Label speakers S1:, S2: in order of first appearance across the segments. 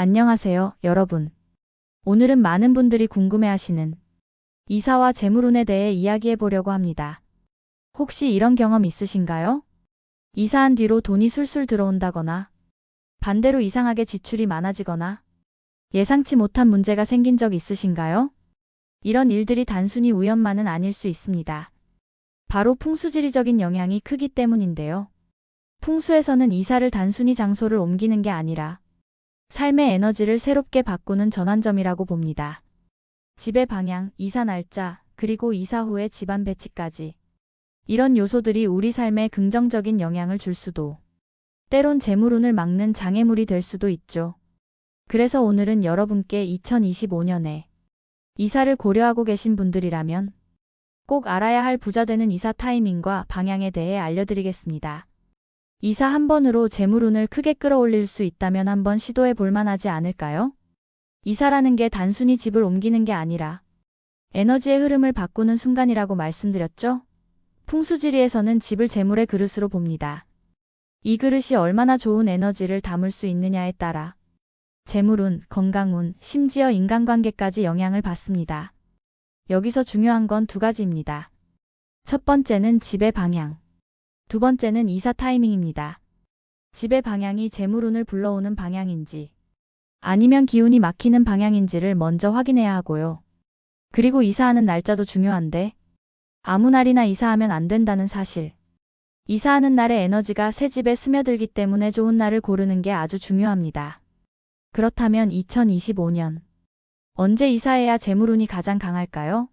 S1: 안녕하세요, 여러분. 오늘은 많은 분들이 궁금해하시는 이사와 재물운에 대해 이야기해 보려고 합니다. 혹시 이런 경험 있으신가요? 이사한 뒤로 돈이 술술 들어온다거나, 반대로 이상하게 지출이 많아지거나, 예상치 못한 문제가 생긴 적 있으신가요? 이런 일들이 단순히 우연만은 아닐 수 있습니다. 바로 풍수지리적인 영향이 크기 때문인데요. 풍수에서는 이사를 단순히 장소를 옮기는 게 아니라 삶의 에너지를 새롭게 바꾸는 전환점이라고 봅니다. 집의 방향, 이사 날짜, 그리고 이사 후의 집안 배치까지. 이런 요소들이 우리 삶에 긍정적인 영향을 줄 수도, 때론 재물운을 막는 장애물이 될 수도 있죠. 그래서 오늘은 여러분께 2025년에 이사를 고려하고 계신 분들이라면 꼭 알아야 할 부자 되는 이사 타이밍과 방향에 대해 알려드리겠습니다. 이사 한 번으로 재물운을 크게 끌어올릴 수 있다면 한번 시도해 볼 만하지 않을까요? 이사라는 게 단순히 집을 옮기는 게 아니라 에너지의 흐름을 바꾸는 순간이라고 말씀드렸죠? 풍수지리에서는 집을 재물의 그릇으로 봅니다. 이 그릇이 얼마나 좋은 에너지를 담을 수 있느냐에 따라 재물운, 건강운, 심지어 인간관계까지 영향을 받습니다. 여기서 중요한 건 두 가지입니다. 첫 번째는 집의 방향. 두 번째는 이사 타이밍입니다. 집의 방향이 재물운을 불러오는 방향인지 아니면 기운이 막히는 방향인지를 먼저 확인해야 하고요. 그리고 이사하는 날짜도 중요한데 아무 날이나 이사하면 안 된다는 사실. 이사하는 날의 에너지가 새 집에 스며들기 때문에 좋은 날을 고르는 게 아주 중요합니다. 그렇다면 2025년 언제 이사해야 재물운이 가장 강할까요?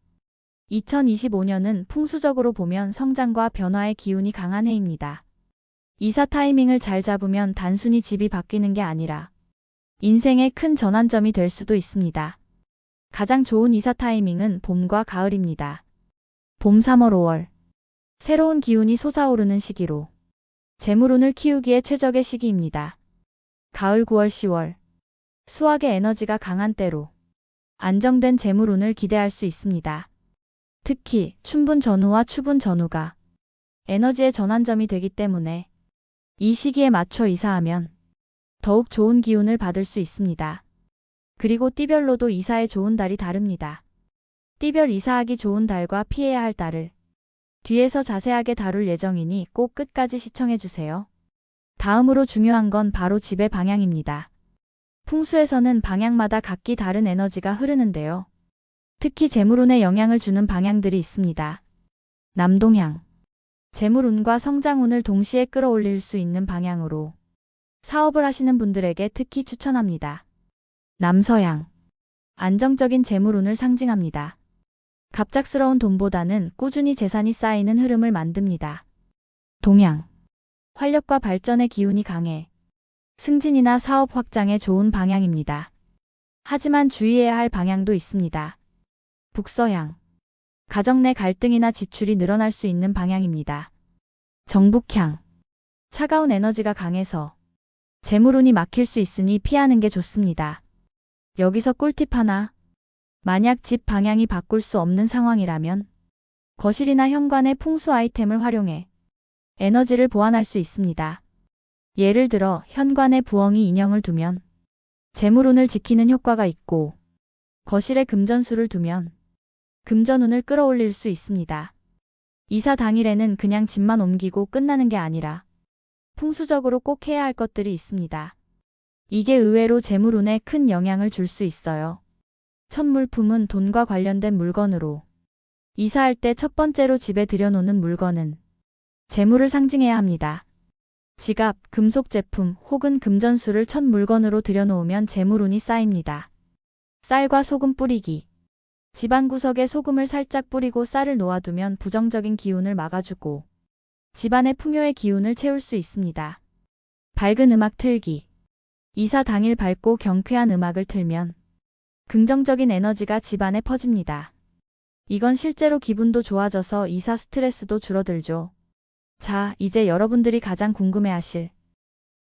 S1: 2025년은 풍수적으로 보면 성장과 변화의 기운이 강한 해입니다. 이사 타이밍을 잘 잡으면 단순히 집이 바뀌는 게 아니라 인생의 큰 전환점이 될 수도 있습니다. 가장 좋은 이사 타이밍은 봄과 가을입니다. 봄 3월 5월. 새로운 기운이 솟아오르는 시기로 재물운을 키우기에 최적의 시기입니다. 가을 9월 10월. 수학의 에너지가 강한 때로 안정된 재물운을 기대할 수 있습니다. 특히 춘분 전후와 추분 전후가 에너지의 전환점이 되기 때문에 이 시기에 맞춰 이사하면 더욱 좋은 기운을 받을 수 있습니다. 그리고 띠별로도 이사에 좋은 달이 다릅니다. 띠별 이사하기 좋은 달과 피해야 할 달을 뒤에서 자세하게 다룰 예정이니 꼭 끝까지 시청해주세요. 다음으로 중요한 건 바로 집의 방향입니다. 풍수에서는 방향마다 각기 다른 에너지가 흐르는데요. 특히 재물운에 영향을 주는 방향들이 있습니다. 남동향. 재물운과 성장운을 동시에 끌어올릴 수 있는 방향으로 사업을 하시는 분들에게 특히 추천합니다. 남서향. 안정적인 재물운을 상징합니다. 갑작스러운 돈보다는 꾸준히 재산이 쌓이는 흐름을 만듭니다. 동향. 활력과 발전의 기운이 강해 승진이나 사업 확장에 좋은 방향입니다. 하지만 주의해야 할 방향도 있습니다. 북서향. 가정 내 갈등이나 지출이 늘어날 수 있는 방향입니다. 정북향. 차가운 에너지가 강해서 재물운이 막힐 수 있으니 피하는 게 좋습니다. 여기서 꿀팁 하나. 만약 집 방향이 바꿀 수 없는 상황이라면 거실이나 현관의 풍수 아이템을 활용해 에너지를 보완할 수 있습니다. 예를 들어 현관에 부엉이 인형을 두면 재물운을 지키는 효과가 있고 거실에 금전수를 두면 금전운을 끌어올릴 수 있습니다. 이사 당일에는 그냥 집만 옮기고 끝나는 게 아니라 풍수적으로 꼭 해야 할 것들이 있습니다. 이게 의외로 재물운에 큰 영향을 줄 수 있어요. 첫 물품은 돈과 관련된 물건으로 이사할 때 첫 번째로 집에 들여놓는 물건은 재물을 상징해야 합니다. 지갑, 금속 제품 혹은 금전수를 첫 물건으로 들여놓으면 재물운이 쌓입니다. 쌀과 소금 뿌리기. 집안 구석에 소금을 살짝 뿌리고 쌀을 놓아두면 부정적인 기운을 막아주고 집안의 풍요의 기운을 채울 수 있습니다. 밝은 음악 틀기. 이사 당일 밝고 경쾌한 음악을 틀면 긍정적인 에너지가 집안에 퍼집니다. 이건 실제로 기분도 좋아져서 이사 스트레스도 줄어들죠. 자, 이제 여러분들이 가장 궁금해하실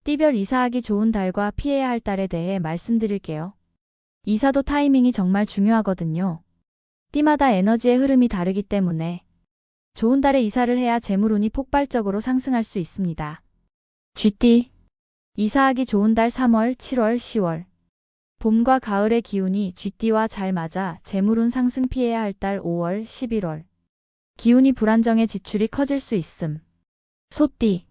S1: 띠별 이사하기 좋은 달과 피해야 할 달에 대해 말씀드릴게요. 이사도 타이밍이 정말 중요하거든요. 띠마다 에너지의 흐름이 다르기 때문에 좋은 달에 이사를 해야 재물운이 폭발적으로 상승할 수 있습니다. 쥐띠 이사하기 좋은 달 3월, 7월, 10월 봄과 가을의 기운이 쥐띠와 잘 맞아 재물운 상승 피해야 할 달 5월, 11월. 기운이 불안정해 지출이 커질 수 있음. 소띠.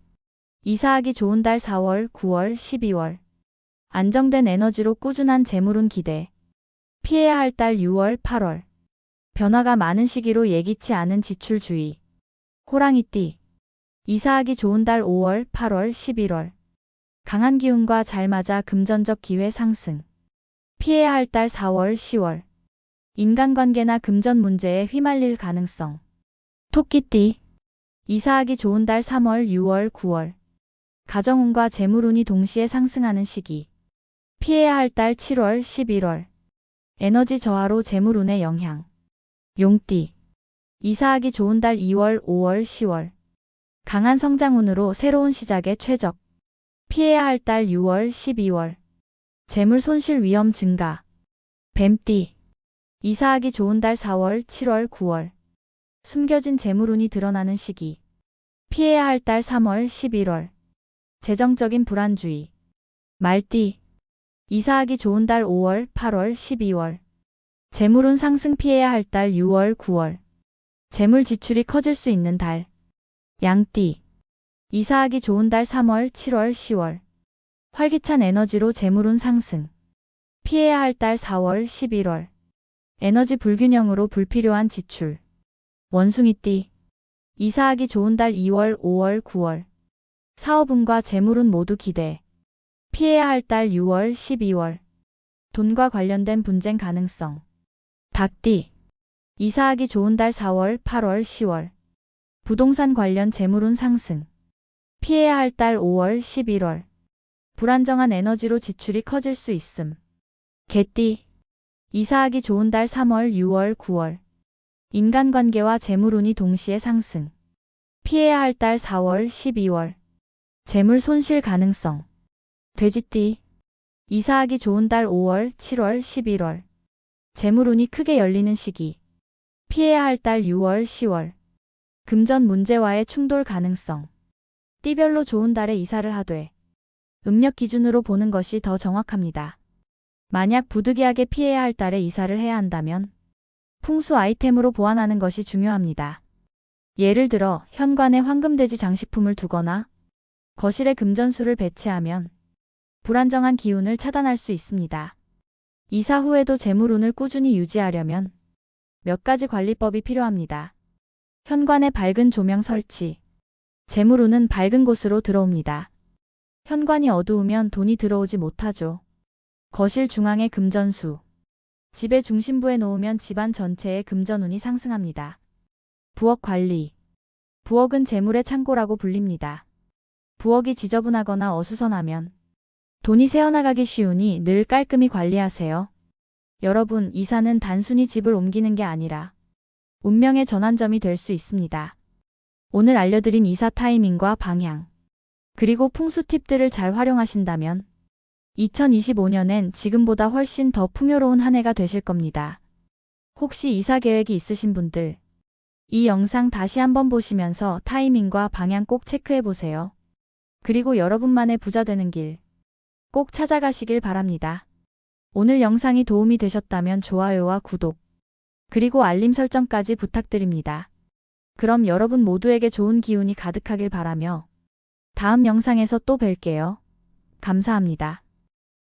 S1: 이사하기 좋은 달 4월, 9월, 12월. 안정된 에너지로 꾸준한 재물운 기대. 피해야 할 달 6월, 8월. 변화가 많은 시기로 예기치 않은 지출 주의. 호랑이띠. 이사하기 좋은 달 5월, 8월, 11월. 강한 기운과 잘 맞아 금전적 기회 상승. 피해야 할 달 4월, 10월. 인간관계나 금전 문제에 휘말릴 가능성. 토끼띠. 이사하기 좋은 달 3월, 6월, 9월. 가정운과 재물운이 동시에 상승하는 시기. 피해야 할 달 7월, 11월. 에너지 저하로 재물운의 영향. 용띠. 이사하기 좋은 달 2월, 5월, 10월. 강한 성장운으로 새로운 시작에 최적. 피해야 할 달 6월, 12월. 재물 손실 위험 증가. 뱀띠. 이사하기 좋은 달 4월, 7월, 9월. 숨겨진 재물운이 드러나는 시기. 피해야 할 달 3월, 11월. 재정적인 불안주의. 말띠. 이사하기 좋은 달 5월, 8월, 12월. 재물운 상승 피해야 할 달 6월, 9월. 재물 지출이 커질 수 있는 달. 양띠. 이사하기 좋은 달 3월, 7월, 10월. 활기찬 에너지로 재물운 상승. 피해야 할 달 4월, 11월. 에너지 불균형으로 불필요한 지출. 원숭이띠. 이사하기 좋은 달 2월, 5월, 9월. 사업운과 재물운 모두 기대. 피해야 할 달 6월, 12월. 돈과 관련된 분쟁 가능성. 닭띠. 이사하기 좋은 달 4월, 8월, 10월. 부동산 관련 재물운 상승. 피해야 할 달 5월, 11월. 불안정한 에너지로 지출이 커질 수 있음. 개띠. 이사하기 좋은 달 3월, 6월, 9월. 인간관계와 재물운이 동시에 상승. 피해야 할 달 4월, 12월. 재물 손실 가능성. 돼지띠. 이사하기 좋은 달 5월, 7월, 11월. 재물운이 크게 열리는 시기. 피해야 할 달 6월, 10월. 금전 문제와의 충돌 가능성. 띠별로 좋은 달에 이사를 하되 음력 기준으로 보는 것이 더 정확합니다. 만약 부득이하게 피해야 할 달에 이사를 해야 한다면 풍수 아이템으로 보완하는 것이 중요합니다. 예를 들어 현관에 황금돼지 장식품을 두거나 거실에 금전수를 배치하면 불안정한 기운을 차단할 수 있습니다. 이사 후에도 재물운을 꾸준히 유지하려면 몇 가지 관리법이 필요합니다. 현관에 밝은 조명 설치. 재물운은 밝은 곳으로 들어옵니다. 현관이 어두우면 돈이 들어오지 못하죠. 거실 중앙에 금전수. 집의 중심부에 놓으면 집안 전체에 금전운이 상승합니다. 부엌 관리. 부엌은 재물의 창고라고 불립니다. 부엌이 지저분하거나 어수선하면 돈이 새어나가기 쉬우니 늘 깔끔히 관리하세요. 여러분, 이사는 단순히 집을 옮기는 게 아니라 운명의 전환점이 될 수 있습니다. 오늘 알려드린 이사 타이밍과 방향, 그리고 풍수 팁들을 잘 활용하신다면 2025년엔 지금보다 훨씬 더 풍요로운 한 해가 되실 겁니다. 혹시 이사 계획이 있으신 분들, 이 영상 다시 한번 보시면서 타이밍과 방향 꼭 체크해 보세요. 그리고 여러분만의 부자 되는 길 꼭 찾아가시길 바랍니다. 오늘 영상이 도움이 되셨다면 좋아요와 구독, 그리고 알림 설정까지 부탁드립니다. 그럼 여러분 모두에게 좋은 기운이 가득하길 바라며 다음 영상에서 또 뵐게요. 감사합니다.